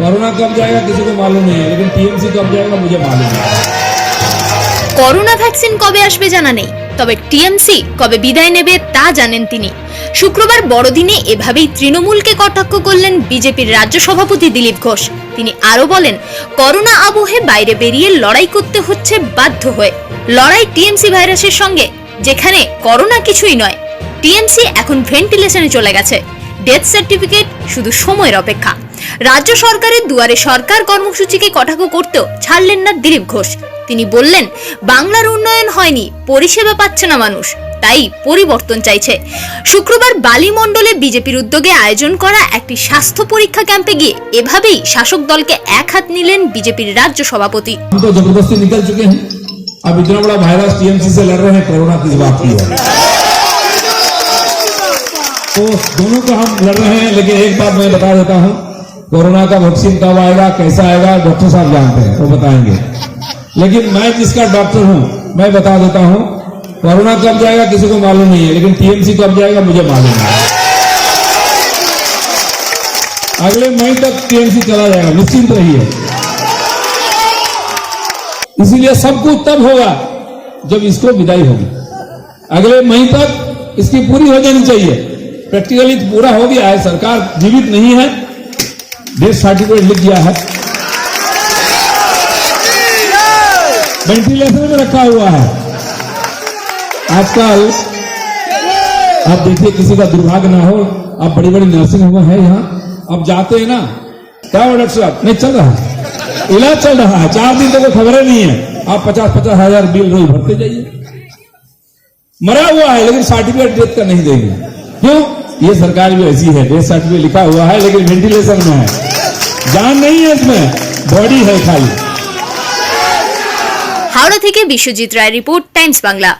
Corona कब जाएगा किसी को मालूम नहीं है लेकिन टीएमसी कब जाएगा मुझे मालूम है করোনা ভ্যাকসিন কবে আসবে জানা নেই তবে টিএমসি কবে বিদায় নেবে তা জানেন তিনি শুক্রবার বড়দিনে এভাবেই তৃণমূলকে কটাক্ষ করলেন বিজেপির রাজ্য সভাপতি দিলীপ ঘোষ তিনি আরো বলেন করোনা আবহে বাইরে বেরিয়ে লড়াই করতে হচ্ছে বাধ্য হয়ে লড়াই টিএমসি ভাইরাসের সঙ্গে যেখানে করোনা কিছুই নয় টিএমসি এখন ভেন্টিলেশনে চলে গেছে ডেথ সার্টিফিকেট শুধু সময়ের অপেক্ষা রাজ্য সরকারের দুয়ারে সরকার কর্মসূচিকে কটাক্ষ করতেও ছাড়লেন না দিলীপ ঘোষ তিনি বললেন বাংলার উন্নয়ন হয়নি পরিষেবা পাচ্ছে না মানুষ তাই পরিবর্তন চাইছে শুক্রবার বালিমণ্ডলে বিজেপির উদ্যোগে আয়োজন করা একটি স্বাস্থ্য পরীক্ষা ক্যাম্পে গিয়ে এভাবেই শাসক দলকে এক হাত নিলেন বিজেপির রাজ্য সভাপতি हम तो जबरदस्ती निकल चुके हैं अब इतना बड़ा वायरस टीएमसी से लड़ रहे हैं कोरोना किस बात की है तो दोनों को हम लड़ रहे हैं लेकिन एक बात मैं बता देता हूं कोरोना का वैक्सीन कब आएगा, कैसा आएगा, डॉक्टर साहब जानते हैं, वो बताएँगे। लेकिन मैं जिसका डॉक्टर हूँ, मैं बता देता हूँ, कोरोना कब जाएगा, किसी को मालूम नहीं है, लेकिन टीएमसी कब जाएगा, मुझे मालूम है। अगले मई तक टीएमसी चला जाएगा, निश्चिंत रहिए। इसीलिए सब कुछ तब होगा, जब इसको विदाई होगी। अगले मई तक इसकी पूरी हो जानी चाहिए। प्रैक्टिकली तो पूरा हो गया है, सरकार जीवित नहीं है। डेथ सर्टिफिकेट लिख दिया है। वेंटिलेशन में रखा हुआ है। आजकल आप देखिए किसी का दुर्भाग्य ना हो, आप बड़ी बड़ी नर्सिंग होम है यहाँ। अब जाते हैं ना, क्या हुआ डॉक्टर साहब नहीं, चल रहा है। इलाज चल रहा है, चार दिन तक कोई खबरें नहीं है। आप पचास पचास हज़ार बिल रोज भरते जाइए। मरा हुआ है, लेकिन सर्टिफिकेट डेथ का नहीं देंगे। क्यों? ये सरकार भी ऐसी है डेथ सर्टिफिकेट लिखा हुआ है लेकिन वेंटिलेशन में है जान नहीं है इसमें बॉडी है खाली হাওড়া থেকে বিশ্বজিৎ রায় রিপোর্ট টাইমস বাংলা